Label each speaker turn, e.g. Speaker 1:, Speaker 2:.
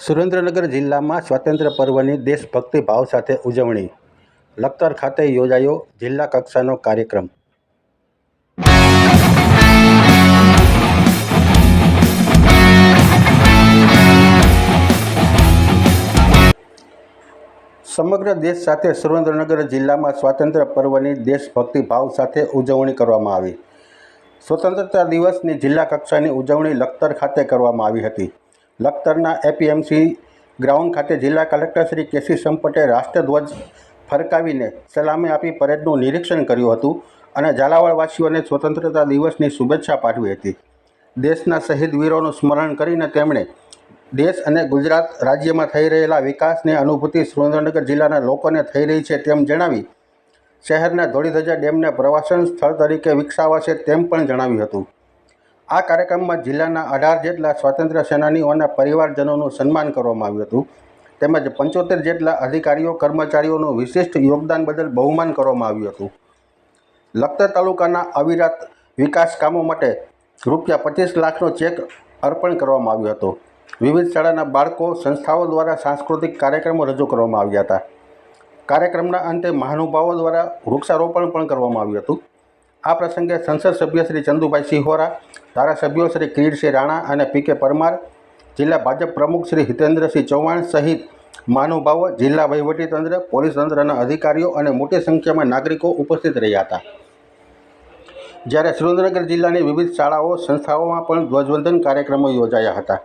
Speaker 1: સુરેન્દ્રનગર જિલ્લામાં સ્વાતંત્ર્ય પર્વની દેશભક્તિ ભાવ સાથે ઉજવણી. લખતર ખાતે યોજાયો જિલ્લા કક્ષાનો કાર્યક્રમ. સમગ્ર દેશ સાથે સુરેન્દ્રનગર જિલ્લામાં સ્વાતંત્ર્ય પર્વની દેશભક્તિ ભાવ સાથે ઉજવણી કરવામાં આવી. સ્વતંત્રતા દિવસની જિલ્લા કક્ષાની ઉજવણી લખતર ખાતે કરવામાં આવી હતી. લખતરના એપીએમસી ગ્રાઉન્ડ ખાતે જિલ્લા કલેક્ટર શ્રી કેસી સંપટે રાષ્ટ્રધ્વજ ફરકાવીને સલામી આપી પરેડનું નિરીક્ષણ કર્યું હતું અને ઝાલાવાડવાસીઓને સ્વતંત્રતા દિવસની શુભેચ્છા પાઠવી હતી. દેશના શહીદ વીરોનું સ્મરણ કરીને તેમણે દેશ અને ગુજરાત રાજ્યમાં થઈ રહેલા વિકાસની અનુભૂતિ સુરેન્દ્રનગર જિલ્લાના લોકોને થઈ રહી છે તેમ જણાવી શહેરના ધોળીધજા ડેમને પ્રવાસન સ્થળ તરીકે વિકસાવાશે તેમ પણ જણાવ્યું હતું. આ કાર્યક્રમમાં જિલ્લાના અઢાર જેટલા સ્વાતંત્ર્ય સેનાનીઓના પરિવારજનોનું સન્માન કરવામાં આવ્યું હતું. તેમજ પંચોતેર જેટલા અધિકારીઓ, કર્મચારીઓનું વિશિષ્ટ યોગદાન બદલ બહુમાન કરવામાં આવ્યું હતું. લખતર તાલુકાના અવિરત વિકાસ કામો માટે રૂપિયા પચીસ લાખનો ચેક અર્પણ કરવામાં આવ્યો હતો. વિવિધ શાળાના બાળકો, સંસ્થાઓ દ્વારા સાંસ્કૃતિક કાર્યક્રમો રજૂ કરવામાં આવ્યા હતા. કાર્યક્રમના અંતે મહાનુભાવો દ્વારા વૃક્ષારોપણ પણ કરવામાં આવ્યું હતું. આ પ્રસંગે સંસદ સભ્ય શ્રી ચંદુભાઈ સિંહોરા, ધારાસભ્યો શ્રી કિરીટસિંહ રાણા અને પી કે પરમાર, જિલ્લા ભાજપ પ્રમુખ શ્રી હિતેન્દ્રસિંહ ચૌહાણ સહિત મહાનુભાવો, જિલ્લા વહીવટીતંત્ર, પોલીસ તંત્રના અધિકારીઓ અને મોટી સંખ્યામાં નાગરિકો ઉપસ્થિત રહ્યા હતા. જ્યારે સુરેન્દ્રનગર જિલ્લાની વિવિધ શાળાઓ, સંસ્થાઓમાં પણ ધ્વજવંદન કાર્યક્રમો યોજાયા હતા.